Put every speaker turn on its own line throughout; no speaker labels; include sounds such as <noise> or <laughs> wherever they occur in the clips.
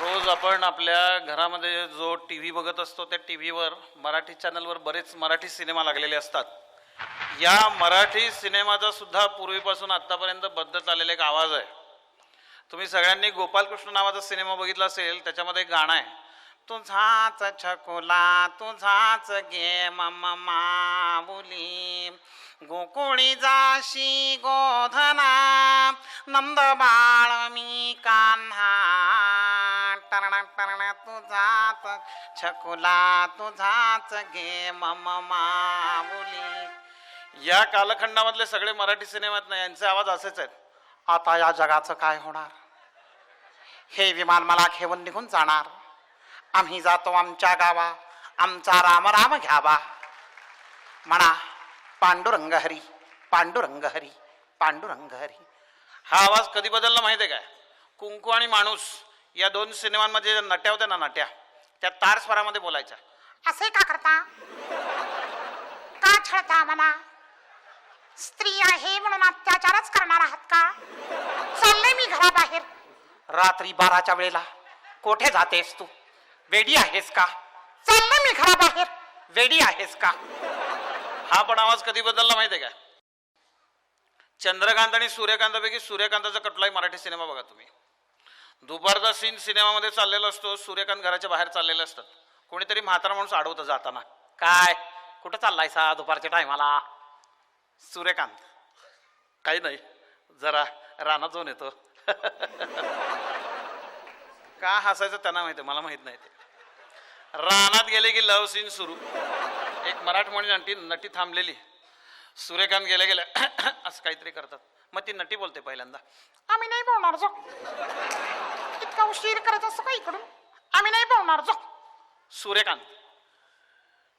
रोज आपण आपल्या घरामध्ये जो टी व्ही बघत असतो त्या टी व्हीवर मराठी चॅनलवर बरेच मराठी सिनेमा लागलेले असतात. या मराठी सिनेमाचा सुद्धा पूर्वीपासून आत्तापर्यंत बदलत आलेला एक आवाज आहे. तुम्ही सगळ्यांनी गोपालकृष्ण नावाचा सिनेमा बघितला असेल त्याच्यामध्ये एक गाणं आहे. तुझाच छकोला तुझाच घे मम माऊली गोकुळी जाशी गोधना नंद बाळ मी कान्हा टरणा टरणा तुझाच छकुला तुझाच घे मम माऊली या कालखंडामधले सगळे मराठी सिनेमात ना यांचे आवाज असेच आहेत. आता या जगाचं काय होणार? हे विमान मला घेऊन निघून जाणार. आम्ही जातो आमच्या गावा आमचा राम राम घ्यावा. म्हणा पांडुरंग हरी पांडुरंग हरी पांडुरंग हरी. हा आवाज कधी बदलला माहिती आहे काय? कुंकू आणि माणूस या दोन सिनेमांमध्ये ज्या नट्या होत्या ना नट्या त्या तार स्वरामध्ये बोलायच्या.
असे का करता? का छळता मला स्त्री आहे म्हणून अत्याचारच करणार आहात का? चालले मी घराबाहेर.
रात्री बाराच्या वेळेला कोठे जातेस तू? वेडी आहेस का?
चालले मी घराबाहेर.
वेडी आहेस का? हा पण आवाज कधी बदलला माहितीये का? चंद्रकांत आणि सूर्यकांतापैकी सूर्यकांताचा कुठलाही मराठी सिनेमा बघा तुम्ही. दुपारचा सीन सिनेमामध्ये चाललेला असतो सूर्यकांत घराच्या बाहेर चाललेले असतात. कोणीतरी म्हातारा माणूस अडवतं जाताना. काय? कुठं चाललाय सा दुपारच्या टायमाला? सूर्यकांत. काही नाही. जरा रानात जाऊन येतो. <laughs> का हसायचं त्यांना माहिती मला माहीत नाही ते. रानात गेले की लव सीन सुरू. एक मराठमोळी नटी नटी थांबलेली. सूर्यकांत गेल्या गेल्या <coughs> असं काहीतरी करतात. मग ती नटी बोलते पहिल्यांदा.
आम्ही नाही बोलणार जो. इतका उशीर करत असतो का इकडून? आम्ही नाही बोलणार जो.
सूर्यकांत.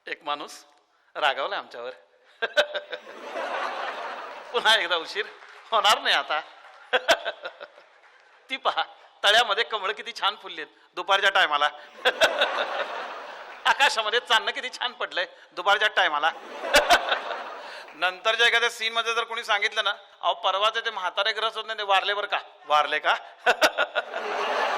एक माणूस रागावला आमच्यावर. पुन्हा एकदा उशीर होणार नाही आता. ती पहा तळ्यामध्ये कमळ किती छान फुललेत दुपारच्या टायमाला. आकाशामध्ये चांदणं किती छान पडलंय दुपारच्या टायमाला. नंतरच्या एखाद्या सीन मध्ये जर कोणी सांगितलं ना अहो परवाचे ते म्हातारे ग्रस्त होते ना, ते वारले बरं का? वारले का? <laughs>